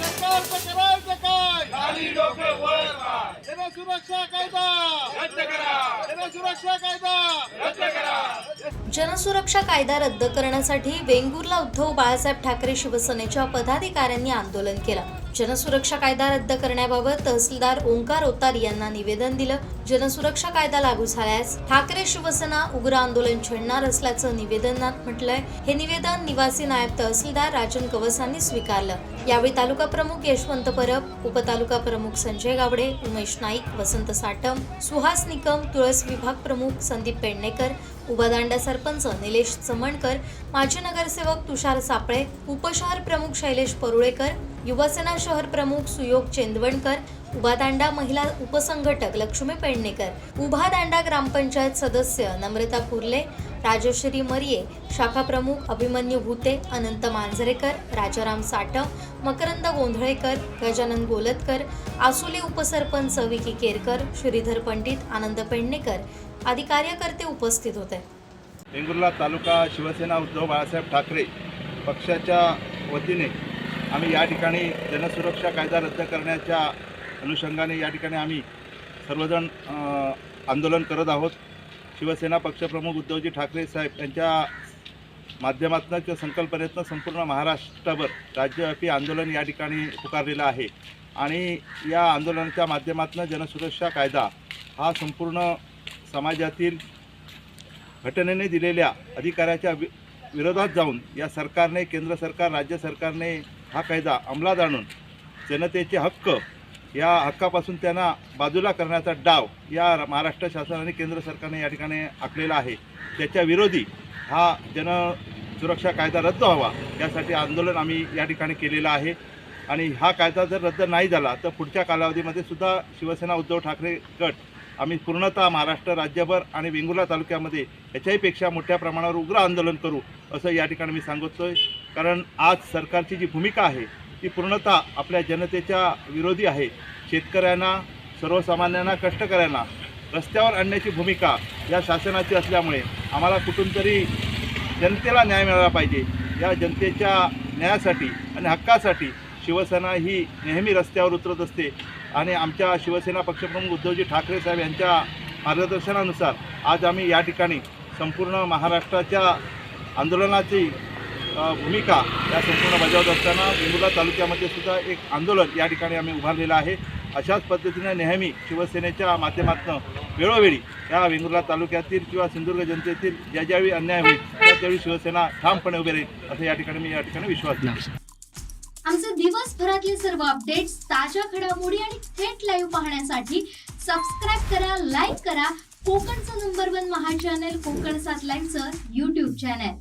पाय. जनसुरक्षा कायदा. रद्द करा. जनसुरक्षा कायदा! रद्द जनसुरक्षा कायदा रद्द करण्यासाठी वेंगुर्ला उद्धव बाळासाहेब ठाकरे शिवसेनेच्या पदाधिकाऱ्यांनी आंदोलन केलं. जनसुरक्षा कायदा रद्द करण्याबाबत तहसीलदार ओंकार ओतार यांना निवेदन दिलं. जनसुरक्षा कायदा लागू झाल्यास ठाकरे शिवसेना उग्र आंदोलन छेडणार असल्याचं निवेदनात म्हटलंय. हे निवेदन निवासी नायब तहसीलदार राजन कवसांनी स्वीकारलं. यावेळी तालुका प्रमुख यशवंत परब उपतालुका प्रमुख संजय गावडे उमेश नाईक वसंत साटम सुहास निकम तुळस विभाग प्रमुख संदीप पेडणेकर उबादांडा सरपंच निलेश चमणकर माजी नगरसेवक तुषार सापळे उपशहर प्रमुख शैलेश परुळेकर युवासेना शहर प्रमुख सुयोग चेंदवणकर उभादांडा महिला उपसंघटक लक्ष्मी पेडणेकर उभादांडा ग्रामपंचायत सदस्य नम्रता कुर्ले राजश्री मरिये शाखा प्रमुख अभिमन्यू भूते अनंत मांजरेकर राजाराम साठव मकरंद गोंधळेकर गजानन गोलतकर आसुली उपसरपंच विकी केरकर श्रीधर पंडित आनंद पेडणेकर आदी कार्यकर्ते उपस्थित होते. वेंगुर्ला तालुका शिवसेना उद्धव बाळासाहेब ठाकरे पक्षाच्या वतीने आम्ही या ठिकाणी जनसुरक्षा कायदा रद्द करण्याच्या अनुषंगाने या ठिकाणी आम्ही सर्वजण आंदोलन करत आहोत. शिवसेना पक्षप्रमुख उद्धवजी ठाकरे साहेब यांच्या माध्यमातून किंवा संकल्पनेतनं संपूर्ण महाराष्ट्रभर राज्यव्यापी आंदोलन या ठिकाणी पुकारलेलं आहे. आणि या आंदोलनाच्या माध्यमातून जनसुरक्षा कायदा हा संपूर्ण समाजातील घटनेने दिलेल्या अधिकाऱ्याच्या वि विरोधात जाऊन या सरकारने केंद्र सरकार राज्य सरकारने हा कायदा अंमलात आणून जनतेचे हक्क या हक्कापासून त्यांना बाजूला करण्याचा डाव या महाराष्ट्र शासन आणि केंद्र सरकारने या ठिकाणी आखलेला आहे. त्याच्या विरोधी हा जन सुरक्षा कायदा रद्द व्हावा यासाठी आंदोलन आम्ही या ठिकाणी केलेलं आहे. आणि हा कायदा जर रद्द नाही झाला तर पुढच्या कालावधीमध्ये सुद्धा शिवसेना उद्धव ठाकरे गट आम्ही पूर्णतः महाराष्ट्र राज्यभर आणि वेंगुर्ला तालुक्यामध्ये याच्याहीपेक्षा मोठ्या प्रमाणावर उग्र आंदोलन करू असं या ठिकाणी मी सांगतोय. कारण आज सरकारची जी भूमिका आहे ती पूर्णतः आपल्या जनतेच्या विरोधी आहे. शेतकऱ्यांना सर्वसामान्यांना कष्टकऱ्यांना रस्त्यावर आणण्याची भूमिका या शासनाची असल्यामुळे आम्हाला कुठून तरी जनतेला न्याय मिळाला पाहिजे. या जनतेच्या न्यायासाठी आणि हक्कासाठी शिवसेना ही नेहमी रस्त्यावर उतरत असते. आणि आमच्या शिवसेना पक्षप्रमुख उद्धवजी ठाकरे साहेब यांच्या मार्गदर्शनानुसार आज आम्ही या ठिकाणी संपूर्ण महाराष्ट्राच्या आंदोलनाची भूमिका या संपूर्ण बजावत असताना वेंगुर्ला तालुक्यामध्ये सुद्धा एक आंदोलन या ठिकाणी आम्ही उभारलेलं आहे. अशाच पद्धतीने नेहमी शिवसेनेच्या माध्यमातून वेळोवेळी या वेंगुर्ला तालुक्यातील किंवा सिंधुदुर्ग जनतेतील ज्या ज्यावेळी अन्याय होईल त्या त्यावेळी शिवसेना ठामपणे उभे राहील असं या ठिकाणी मी या ठिकाणी विश्वास देतो. आमचे दिवसभरातले सर्व अपडेट्स ताज्या घडामोडी आणि थेट लाईव्ह पाहण्यासाठी सबस्क्राईब करा लाईक करा. कोकणचं number one Maha channel Konkan सात लाईव्हचं युट्यूब चॅनल